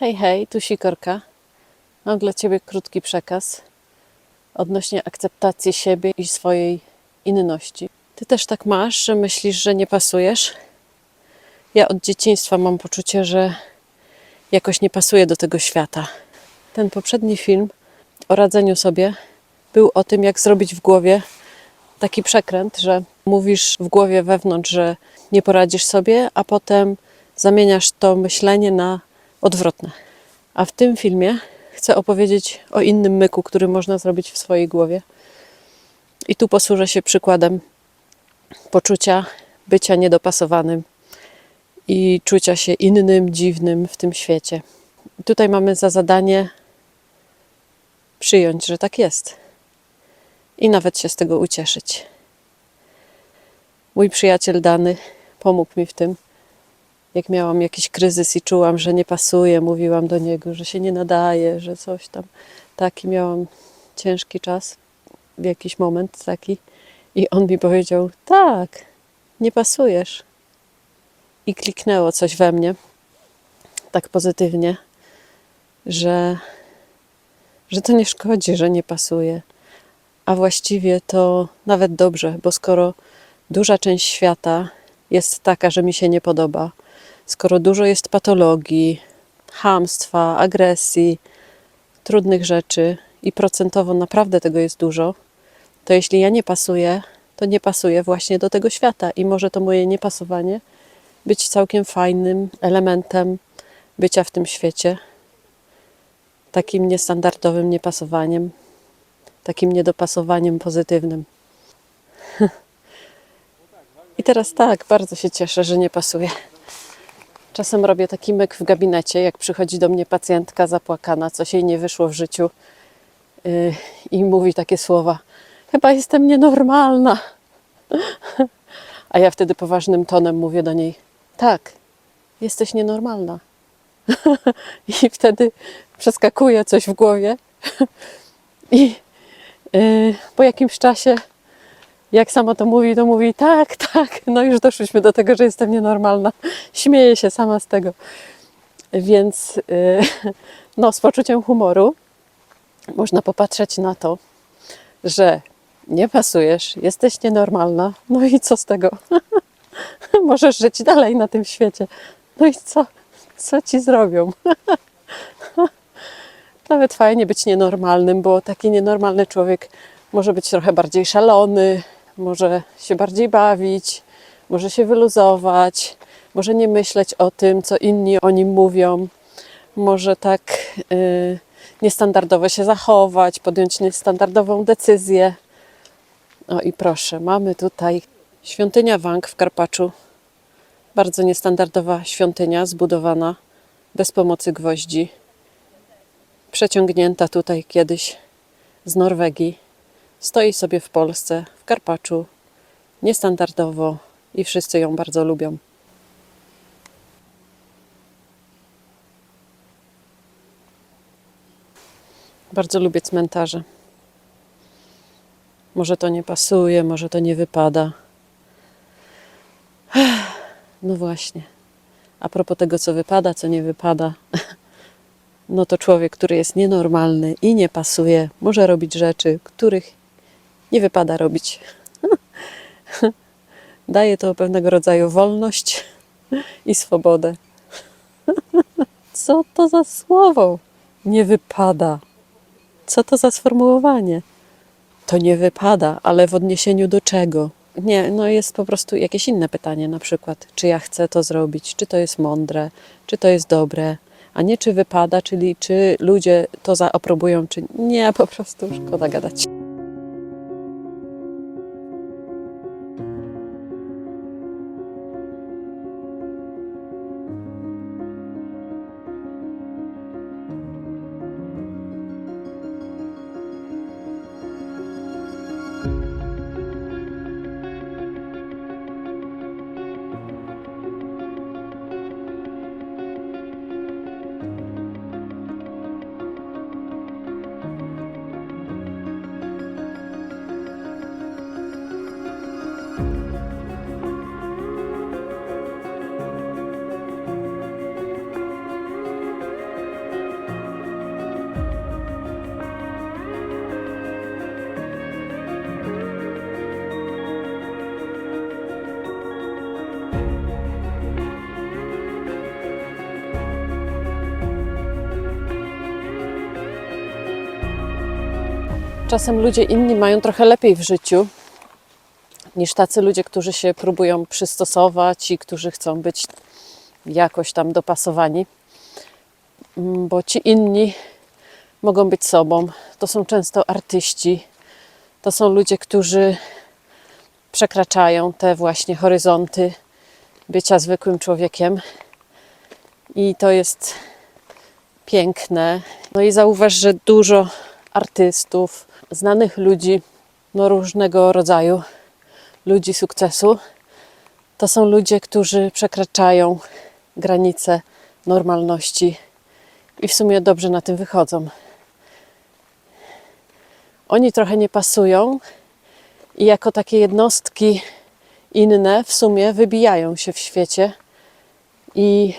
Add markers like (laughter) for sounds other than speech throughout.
Hej, hej, tu Sikorka. Mam dla Ciebie krótki przekaz odnośnie akceptacji siebie i swojej inności. Ty też tak masz, że myślisz, że nie pasujesz? Ja od dzieciństwa mam poczucie, że jakoś nie pasuję do tego świata. Ten poprzedni film o radzeniu sobie był o tym, jak zrobić w głowie taki przekręt, że mówisz w głowie wewnątrz, że nie poradzisz sobie, a potem zamieniasz to myślenie na odwrotne. A w tym filmie chcę opowiedzieć o innym myku, który można zrobić w swojej głowie. I tu posłużę się przykładem poczucia bycia niedopasowanym i czucia się innym, dziwnym w tym świecie. Tutaj mamy za zadanie przyjąć, że tak jest i nawet się z tego ucieszyć. Mój przyjaciel Dany pomógł mi w tym. Jak miałam jakiś kryzys i czułam, że nie pasuje, mówiłam do niego, że się nie nadaje, że coś tam. Taki miałam ciężki czas, w jakiś moment taki. I on mi powiedział: Tak, nie pasujesz. I kliknęło coś we mnie tak pozytywnie, że, że to nie szkodzi, że nie pasuje. A właściwie to nawet dobrze, bo skoro duża część świata jest taka, że mi się nie podoba, skoro dużo jest patologii, chamstwa, agresji, trudnych rzeczy i procentowo naprawdę tego jest dużo, to jeśli ja nie pasuję, to nie pasuję właśnie do tego świata i może to moje niepasowanie być całkiem fajnym elementem bycia w tym świecie, takim niestandardowym niepasowaniem, takim niedopasowaniem pozytywnym. (laughs) I teraz tak, bardzo się cieszę, że nie pasuje. Czasem robię taki myk w gabinecie, jak przychodzi do mnie pacjentka zapłakana, coś jej nie wyszło w życiu yy, i mówi takie słowa: Chyba jestem nienormalna. A ja wtedy poważnym tonem mówię do niej: Tak, jesteś nienormalna. (laughs) I wtedy przeskakuje coś w głowie. (laughs) I yy, po jakimś czasie jak sama to mówi, to mówi tak, tak, no już doszliśmy do tego, że jestem nienormalna. Śmieję się sama z tego. Więc yy, (laughs) no, z poczuciem humoru można popatrzeć na to, że nie pasujesz, jesteś nienormalna, no i co z tego? (laughs) Możesz żyć dalej na tym świecie. No i co? Co ci zrobią? (laughs) Nawet fajnie być nienormalnym, bo taki nienormalny człowiek może być trochę bardziej szalony, może się bardziej bawić, może się wyluzować, może nie myśleć o tym, co inni o nim mówią, może tak yy, niestandardowo się zachować, podjąć niestandardową decyzję. O i proszę, mamy tutaj świątynia Wang w Karpaczu. Bardzo niestandardowa świątynia, zbudowana bez pomocy gwoździ. Przeciągnięta tutaj kiedyś z Norwegii stoi sobie w Polsce, w Karpaczu, niestandardowo i wszyscy ją bardzo lubią. Bardzo lubię cmentarze. Może to nie pasuje, może to nie wypada. (sighs) No właśnie. A propos tego, co wypada, co nie wypada, (laughs) no to człowiek, który jest nienormalny i nie pasuje, może robić rzeczy, których nie wypada robić. (laughs) Daje to pewnego rodzaju wolność i swobodę. (laughs) Co to za słowo? Nie wypada. Co to za sformułowanie? To nie wypada, ale w odniesieniu do czego? Nie, no jest po prostu jakieś inne pytanie, na przykład, czy ja chcę to zrobić, czy to jest mądre, czy to jest dobre, a nie czy wypada, czyli czy ludzie to zaaprobują, czy nie, po prostu szkoda gadać. Czasem ludzie inni mają trochę lepiej w życiu niż tacy ludzie, którzy się próbują przystosować i którzy chcą być jakoś tam dopasowani, Mm, bo ci inni mogą być sobą. To są często artyści, to są ludzie, którzy przekraczają te właśnie horyzonty bycia zwykłym człowiekiem. I to jest piękne. No i zauważ, że dużo artystów, znanych ludzi, no różnego rodzaju ludzi sukcesu, to są ludzie, którzy przekraczają granice normalności i w sumie dobrze na tym wychodzą. Oni trochę nie pasują i jako takie jednostki inne w sumie wybijają się w świecie i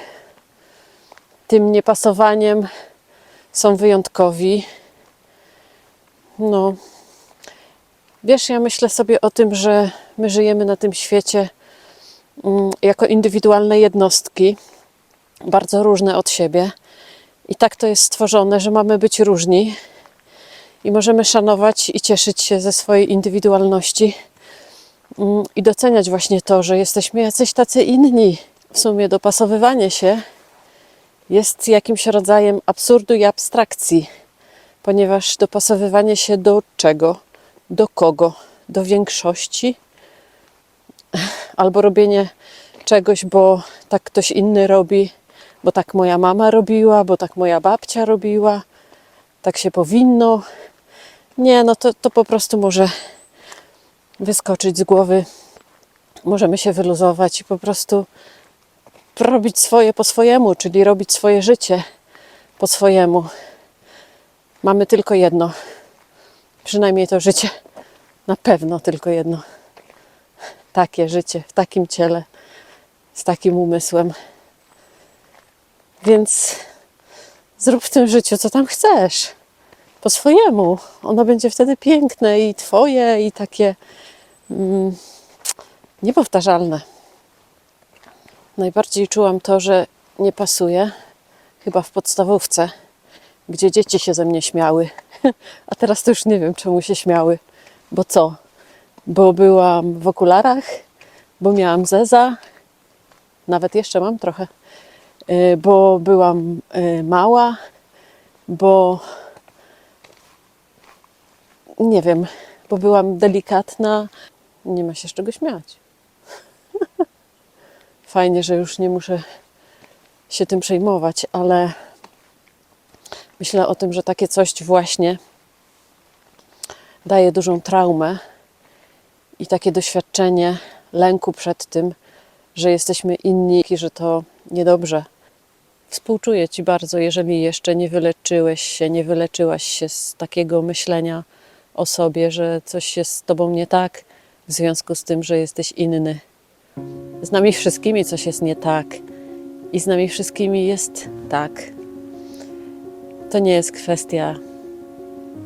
tym niepasowaniem są wyjątkowi. No, wiesz, ja myślę sobie o tym, że my żyjemy na tym świecie mm, jako indywidualne jednostki, bardzo różne od siebie. I tak to jest stworzone, że mamy być różni i możemy szanować i cieszyć się ze swojej indywidualności mm, i doceniać właśnie to, że jesteśmy jacyś tacy inni. W sumie dopasowywanie się jest jakimś rodzajem absurdu i abstrakcji, ponieważ dopasowywanie się do czego, do kogo, do większości, albo robienie czegoś, bo tak ktoś inny robi, bo tak moja mama robiła, bo tak moja babcia robiła, tak się powinno. Nie, no to, to po prostu może wyskoczyć z głowy. Możemy się wyluzować i po prostu robić swoje po swojemu, czyli robić swoje życie po swojemu. Mamy tylko jedno. Przynajmniej to życie. Na pewno tylko jedno. Takie życie, w takim ciele, z takim umysłem. Więc zrób w tym życiu, co tam chcesz. Po swojemu. Ono będzie wtedy piękne i twoje, i takie mm, niepowtarzalne. Najbardziej czułam to, że nie pasuje, chyba w podstawówce, gdzie dzieci się ze mnie śmiały. (laughs) A teraz to już nie wiem, czemu się śmiały. Bo co? Bo byłam w okularach, bo miałam zeza, nawet jeszcze mam trochę, y, bo byłam y, mała, bo nie wiem, bo byłam delikatna. Nie ma się z czego śmiać. (laughs) Fajnie, że już nie muszę się tym przejmować, ale myślę o tym, że takie coś właśnie daje dużą traumę i takie doświadczenie lęku przed tym, że jesteśmy inni i że to niedobrze. Współczuję Ci bardzo, jeżeli jeszcze nie wyleczyłeś się, nie wyleczyłaś się z takiego myślenia o sobie, że coś jest z Tobą nie tak w związku z tym, że jesteś inny. Z nami wszystkimi coś jest nie tak i z nami wszystkimi jest tak. To nie jest kwestia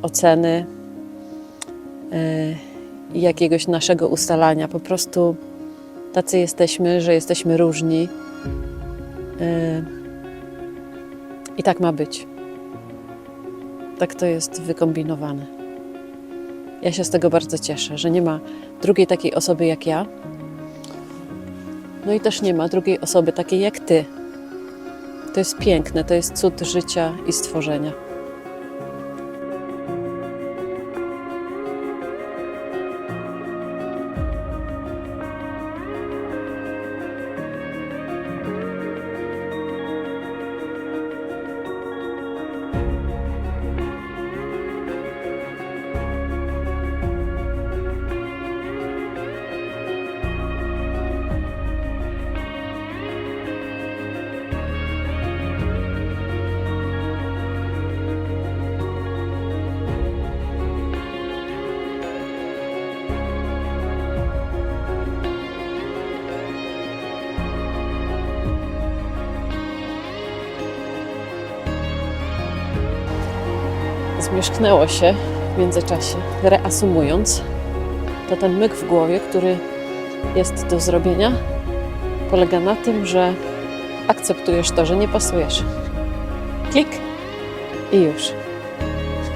oceny i jakiegoś naszego ustalania. Po prostu tacy jesteśmy, że jesteśmy różni. Yy, I tak ma być. Tak to jest wykombinowane. Ja się z tego bardzo cieszę, że nie ma drugiej takiej osoby jak ja. No i też nie ma drugiej osoby takiej jak ty. To jest piękne, to jest cud życia i stworzenia. Zmierzchnęło się w międzyczasie, reasumując, to ten myk w głowie, który jest do zrobienia, polega na tym, że akceptujesz to, że nie pasujesz. Klik i już.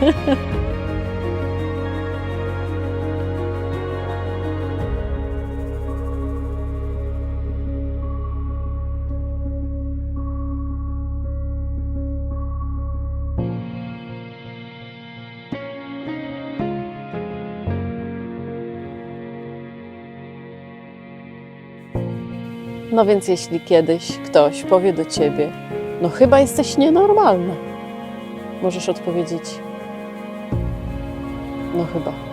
(laughs) No więc jeśli kiedyś ktoś powie do ciebie, no chyba jesteś nienormalna, możesz odpowiedzieć, no chyba.